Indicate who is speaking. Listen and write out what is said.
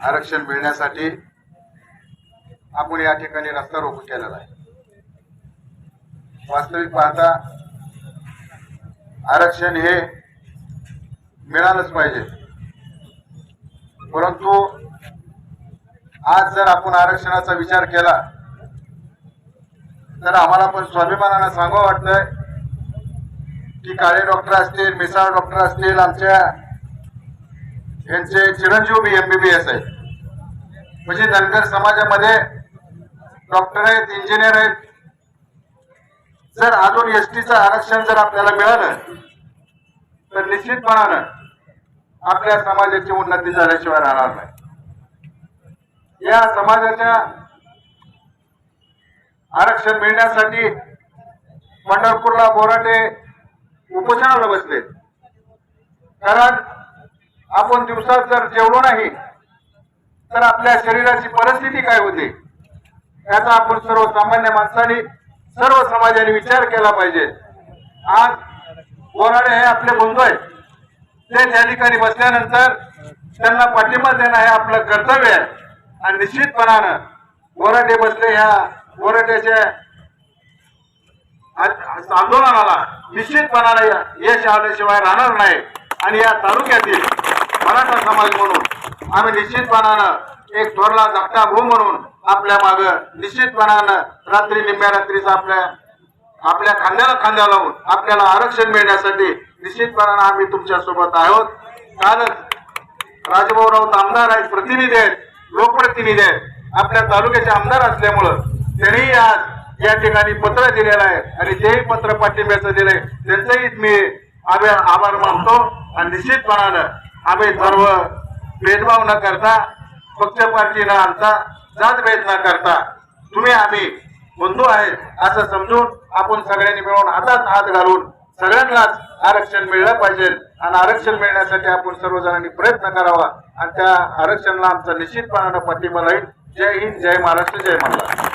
Speaker 1: आरक्षण मिळण्यासाठी आपण या ठिकाणी रस्ता रोको केलेला आहे. वास्तविक पाहता आरक्षण हे मिळालंच पाहिजे. परंतु आज जर आपण आरक्षणाचा विचार केला तर आम्हाला पण स्वाभिमानानं सांगावं वाटतंय की काळे डॉक्टर असतील मिसाळ डॉक्टर असतील आमच्या यांचे चिरंजीव बी एमबीबीएस आहेत. म्हणजे धनगर समाजामध्ये डॉक्टर आहेत इंजिनियर आहेत. जर अजून एस टीचं आरक्षण जर आपल्याला मिळालं तर निश्चितपणानं आपल्या समाजाची उन्नती झाल्याशिवाय राहणार नाही. या समाजाच्या आरक्षण मिळण्यासाठी पंढरपूरला बोराटे उपोषणाला बसले कारण आपण दिवसात जर जेवलो नाही तर आपल्या शरीराची परिस्थिती काय होते? याचा आपण सर्वसामान्य माणसाने सर्व समाजाने विचार केला पाहिजे. आज बोराडे हे आपले बंधू आहेत. ते त्या ठिकाणी बसल्यानंतर त्यांना पाठिंबा देणं हे आपलं कर्तव्य आहे. आणि निश्चितपणानं बोराटे बसले ह्या बोराट्याच्या आंदोलनाला निश्चितपणानं यश आल्याशिवाय राहणार नाही. आणि या तालुक्यातील मराठा समाज म्हणून आम्ही निश्चितपणानं एक थोरला धाकटा भाऊ म्हणून आपल्या माग निश्चितपणानं रात्री निम्म्या रात्रीच आपल्या आपल्या खांद्याला खांद्या लावून आपल्याला आरक्षण मिळण्यासाठी निश्चितपणानं आम्ही तुमच्यासोबत आहोत. कालच राजभाऊ राऊत आमदार आहेत प्रतिनिधी आहेत लोकप्रतिनिधी आहेत. आपल्या तालुक्याचे आमदार असल्यामुळं त्यांनी आज या ठिकाणी पत्र दिलेलं आहे आणि तेही पत्र पाठिंब्याचं दिलंय. त्यांचंही मी आम्ही आभार मानतो आणि निश्चितपणानं आम्ही सर्व भेदभाव न करता पक्षपाती न आणता जात भेद न करता तुम्ही आम्ही बंधू आहे असं समजून आपण सगळ्यांनी मिळून हातात हात घालून सगळ्यांनाच आरक्षण मिळलं पाहिजे. आणि आरक्षण मिळण्यासाठी आपण सर्वजणांनी प्रयत्न करावा. आणि त्या आरक्षणाला आमचा निश्चितपणानं पाठिंबा राहील. जय हिंद जय महाराष्ट्र जय महाराष्ट्र.